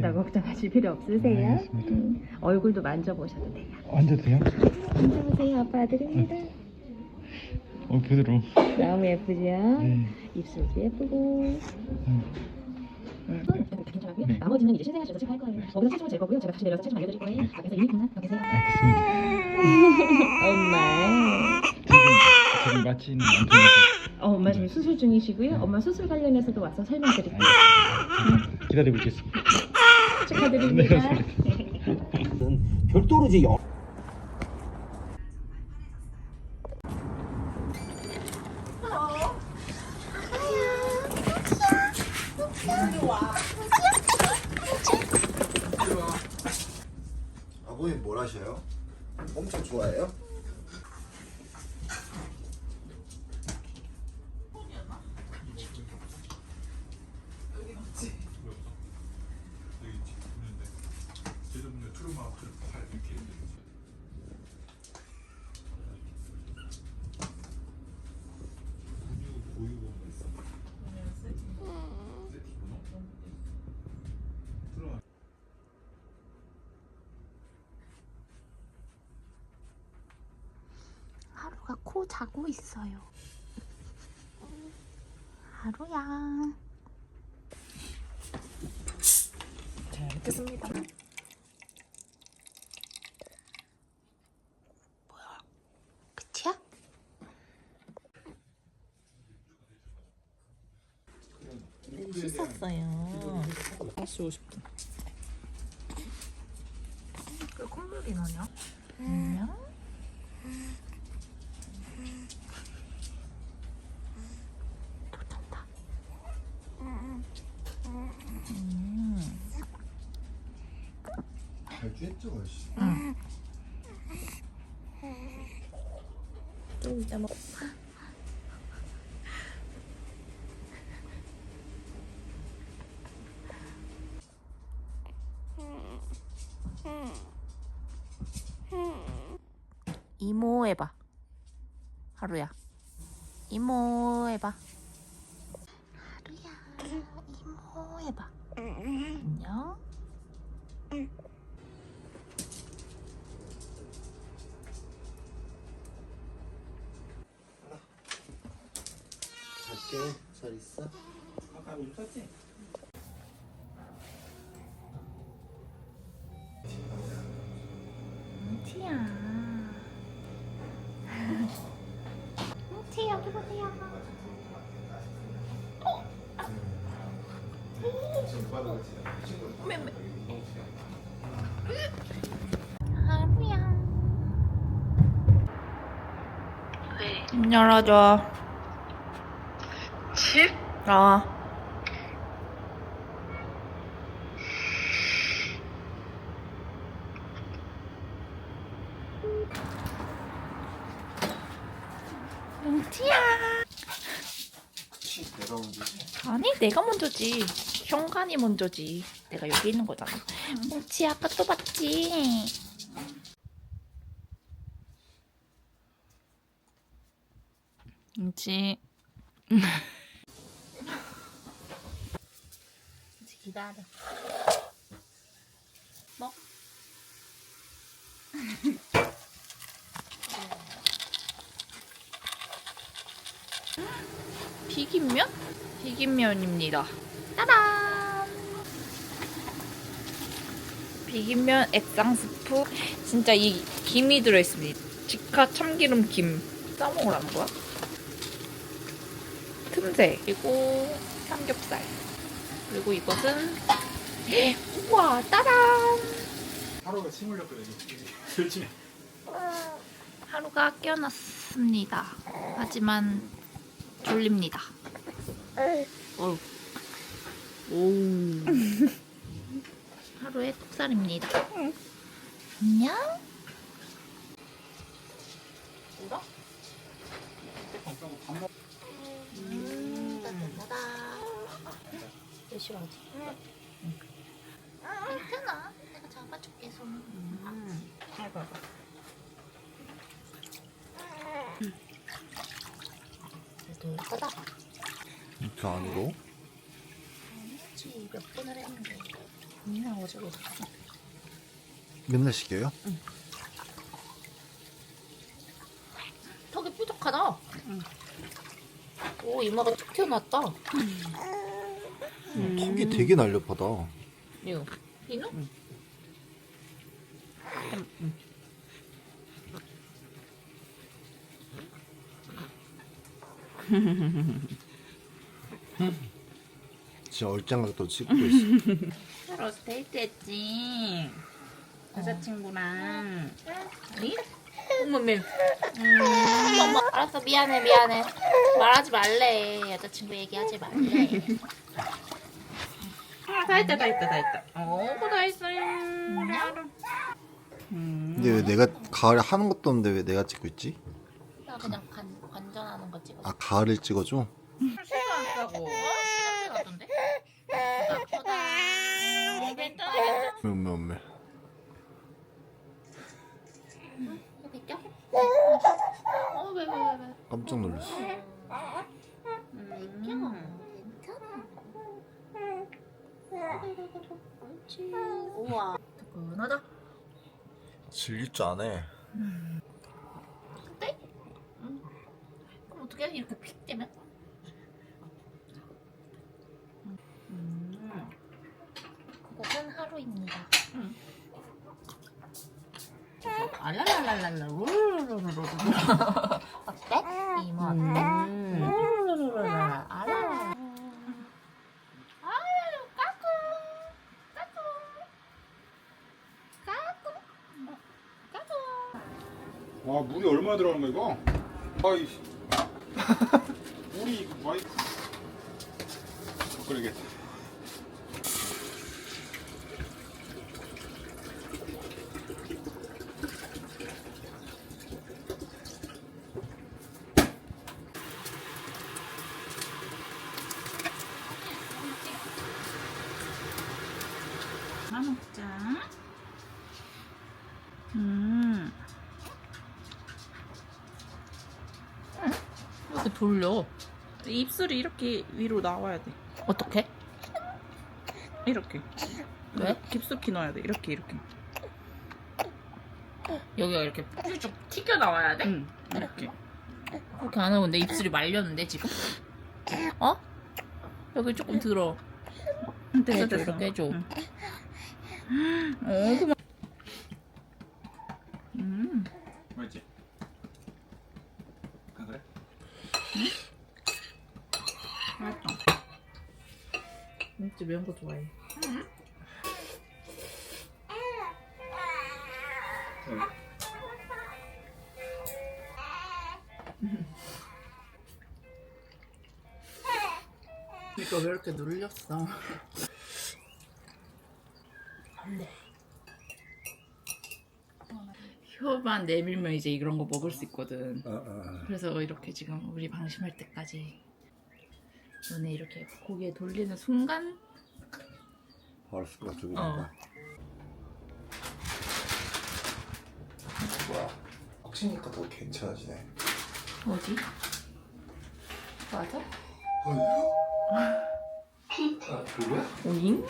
나 걱정하실 필요 없으세요. 알겠습니다. 음, 얼굴도 만져보셔도 돼요. 앉아도 돼요? 만져보세요. 아빠 드립니다. 어 부드러워. 너무 예쁘죠? 네. 입술도 예쁘고. 괜찮아요. 네. 나머지는 이제 신생아실에서 체크할 거예요. 거기서 체중을 잴 거고요. 제가 다시 내려서 체중 알려드릴 거예요. 밖에서 2분만 더 계세요. 알겠습니다. 엄마. 지금 남편이라서 어, 엄마 지금 수술 중이시고요. 엄마 수술 관련해서도 와서 설명드릴게요. 기다리고 있겠습니다. 축하드립니다. 별도로 이제 영 아버님 뭘 하셔요? 엄청 좋아해요? 코 자고 있어요. 하루야. 잘 먹겠습니다. 끝이야? 씻었어요. 8시 50분. 왜 콧물이 나냐? 안녕. 또 잔다. 잘 쬐죠 벌써 좀 이따 먹. 이모 해봐. 하루야. 이모 해봐. 하루야. 이모 해봐. 안녕. 잘게 잘 있어? 뭉치야. 뭉치 여기 보세요. 하루야. 왜? 열어줘. 집? 어. 뭉치야. 아니 내가 먼저지 현관이 먼저지 내가 여기 있는 거잖아 뭉치 아까 또 봤지 뭉치 뭉치 기다려 먹 비빔면? 비빔면입니다. 따란! 비빔면 액상 스프. 진짜 이 김이 들어있습니다. 직화 참기름 김. 싸먹으라는 거야? 틈새. 그리고 삼겹살. 그리고 이것은 우와 따란! 하루가 침 흘렸거든요. 솔직히. 하루가 깨어났습니다. 하지만 졸립니다. 오. 하루의 톡살입니다. 안녕? 음, 따뜻하다. 왜 싫어하지? 괜찮아. 내가 잡아줄게, 손. 음. 해봐봐. 따뜻하다. 이렇게 아니고 그렇지 몇 번을 했는데 이래가지고 맨날 시켜요? 턱이 뾰족하다. 오 이마가 툭 튀어나왔다. 턱이 되게 날렵하다. 이거 비누? 진짜 얼짱각도 찍고 있어. 하루 데이트했지. 여자친구랑. 어머 매. 음, 어머 알았어 미안해 미안해. 말하지 말래. 여자친구 얘기하지 말래. 아, 다 했다 다 했다 다 했다. 어, 다 했어요. 근데 왜 내가 가을에 하는 것도 없는데 왜 내가 찍고 있지? 나 그냥 관, 관전하는 거 찍었어. 아 가을을 찍어줘? 술도 안 싸고. 어? 신냄새 나던데? 나쁘다. 어, 괜찮아매. 이거 벗겨? 어, 왜, 왜, 왜, 왜? 깜짝 놀랐어. 음, 괜찮아. 옳지. 우와. 뜨끈하다. 질릴 줄 아네. 어때? 응. 그럼 어떻게 해? 이렇게 픽 되면? 음. 그것은 하루입니다. 응. 알랄랄랄랄라 우르르르르르 어때? 이모 어때? 우르르르르르 알랄라 아유 까꿍 까꿍 까꿍 까꿍 와 물이 얼마나 들어가는 거야 이거? 아이 물이 많이 그러겠다 하나 먹자. 음. 이렇게 돌려. 입술이 이렇게 위로 나와야 돼. 어떻게? 이렇게. 왜? 깊숙이 넣어야 돼. 이렇게 이렇게. 여기가 이렇게 쭉 튀겨 나와야 돼? 응. 이렇게. 그렇게 안 하면 내 입술이 말렸는데 지금? 어? 여기 조금 들어. 됐어 됐어. 이렇게 해줘. 응. 어 그만. 음. 맛있지? 아 그래? 맛있다. 진짜 매운 거 좋아해. 이거 왜 이렇게 눌렸어? 혀만 내밀면 이제 이런 거 먹을 수 있거든. 그래서 이렇게 지금 우리 방심할 때까지 너네 이렇게 고개 돌리는 순간 알았을 것 같아. 어. 뭐야? 확실히니까 더 괜찮아지네. 어디? 맞아? 아 그래? 오잉?